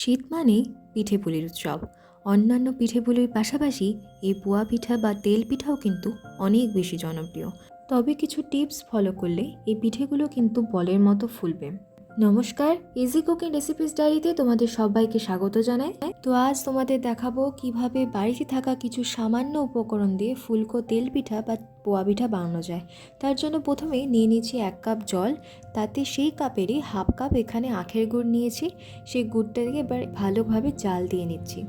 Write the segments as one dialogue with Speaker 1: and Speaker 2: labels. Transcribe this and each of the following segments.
Speaker 1: শীত মানে পিঠে পুলির উৎসব। অন্যান্য পিঠে পুলির পাশাপাশি এই পোয়া পিঠা বা তেল পিঠাও কিন্তু অনেক বেশি জনপ্রিয়। তবে কিছু টিপস ফলো করলে এই পিঠেগুলো কিন্তু বলের মতো ফুলবে। নমস্কার ইজি কুকিং রেসিপিস ডায়েরিতে তোমাদের সবাইকে স্বাগত জানাই। তো আজ তোমাদের দেখাবো কীভাবে বাড়িতে থাকা কিছু সামান্য উপকরণ দিয়ে ফুলকো তেল পিঠা বা পোয়া পিঠা বানানো যায়। তার জন্য প্রথমে নিয়ে নিয়েছি এক কাপ জল, তাতে সেই কাপেরই হাফ কাপ এখানে আখের গুড় নিয়েছি। সেই গুড়টাকে এবার ভালোভাবে জাল দিয়ে নিচ্ছি।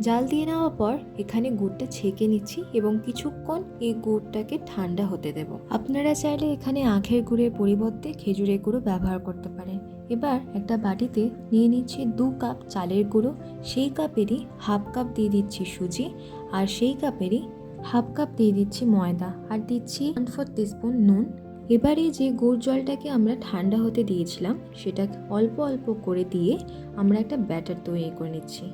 Speaker 1: জাল দিয়ে নেওয়ার পর এখানে গুড়টা ছেঁকে নিচ্ছি এবং কিছুক্ষণ এই গুড়টাকে ঠান্ডা হতে দেব। আপনারা চাইলে এখানে আখের গুড়ের পরিবর্তে খেজুরের গুঁড়ো ব্যবহার করতে পারেন। এবার একটা বাটিতে নিয়ে নিচ্ছি দু কাপ চালের গুঁড়ো, সেই কাপেরই হাফ কাপ দিয়ে দিচ্ছি সুজি আর সেই কাপেরই হাফ কাপ দিয়ে দিচ্ছি ময়দা আর দিচ্ছি ওয়ান ফোর টিস্পুন নুন। এবারে যে গুড় জলটাকে আমরা ঠান্ডা হতে দিয়েছিলাম সেটা অল্প অল্প করে দিয়ে আমরা একটা ব্যাটার তৈরি করে নিচ্ছি।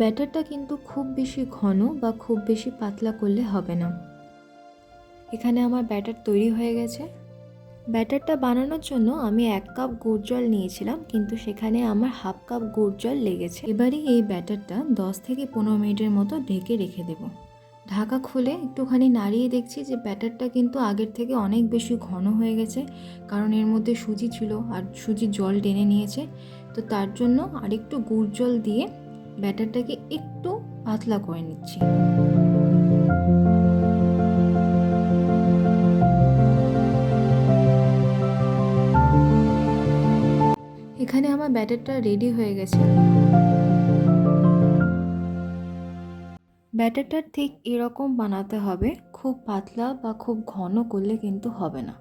Speaker 1: ব্যাটারটা কিন্তু খুব বেশি ঘন বা খুব বেশি পাতলা করলে হবে না। এখানে আমার ব্যাটার তৈরি হয়ে গেছে। ব্যাটারটা বানানোর জন্য আমি এক কাপ গুড় জল নিয়েছিলাম, কিন্তু সেখানে আমার হাফ কাপ গুড় জল লেগেছে। এবারে এই ব্যাটারটা দশ থেকে পনেরো মিনিটের মতো ঢেকে রেখে দেব। ঢাকা খুলে একটুখানি নাড়িয়ে দেখছি যে ব্যাটারটা কিন্তু আগের থেকে অনেক বেশি ঘন হয়ে গেছে, কারণ এর মধ্যে সুজি ছিল আর সুজি জল টেনে নিয়েছে। তো তার জন্য আরেকটু গুড় জল দিয়ে ব্যাটারটাকে একটু পাতলা করে নিচ্ছি। এখানে আমার ব্যাটারটা রেডি হয়ে গেছে। ব্যাটারটা ঠিক এরকম বানাতে হবে, খুব পাতলা বা খুব ঘন করলে কিন্তু হবে না।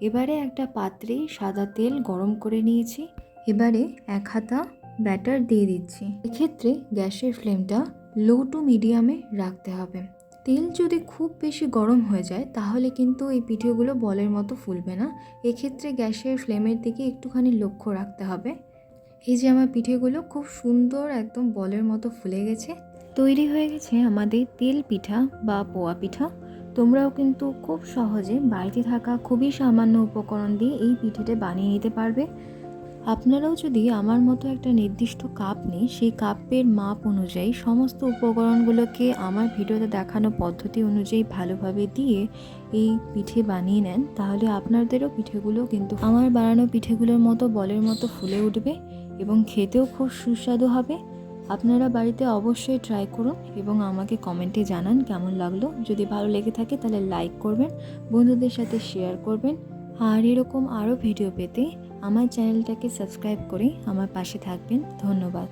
Speaker 1: এবারে একটা পাত্রে সাদা তেল গরম করে নিয়েছি। এবারে এক হাতা ব্যাটার দিয়ে দিচ্ছি। এক্ষেত্রে গ্যাসের ফ্লেমটা লো টু মিডিয়ামে রাখতে হবে। তেল যদি খুব বেশি গরম হয়ে যায়, তাহলে কিন্তু এই পিঠেগুলো বলের মতো ফুলবে না। এক্ষেত্রে গ্যাসের ফ্লেমের দিকে একটুখানি লক্ষ্য রাখতে হবে। এই যে আমার পিঠেগুলো খুব সুন্দর একদম বলের মতো ফুলে গেছে। তৈরি হয়ে গেছে আমাদের তেল পিঠা বা পোয়া পিঠা। তোমরাও কিন্তু খুব সহজে বাড়িতে থাকা খুবই সামান্য উপকরণ দিয়ে এই পিঠেটা বানিয়ে নিতে পারবে। আপনারাও যদি আমার মতো একটা নির্দিষ্ট কাপ নিই সেই কাপের মাপ অনুযায়ী সমস্ত উপকরণগুলোকে আমার ভিডিওতে দেখানো পদ্ধতি অনুযায়ী ভালোভাবে দিয়ে এই পিঠে বানিয়ে নেন, তাহলে আপনাদেরও পিঠেগুলো কিন্তু আমার বানানো পিঠেগুলোর মতো, বলের মতো ফুলে উঠবে এবং খেতেও খুব সুস্বাদু হবে। আপনারা বাড়িতে অবশ্যই ট্রাই করুন এবং আমাকে কমেন্টে জানান কেমন লাগল। যদি ভালো লেগে থাকে তাহলে লাইক করবেন, বন্ধুদের সাথে শেয়ার করবেন। আর এরকম আরও ভিডিও পেতে আমার চ্যানেলটাকে সাবস্ক্রাইব করে আমার পাশে থাকবেন। ধন্যবাদ।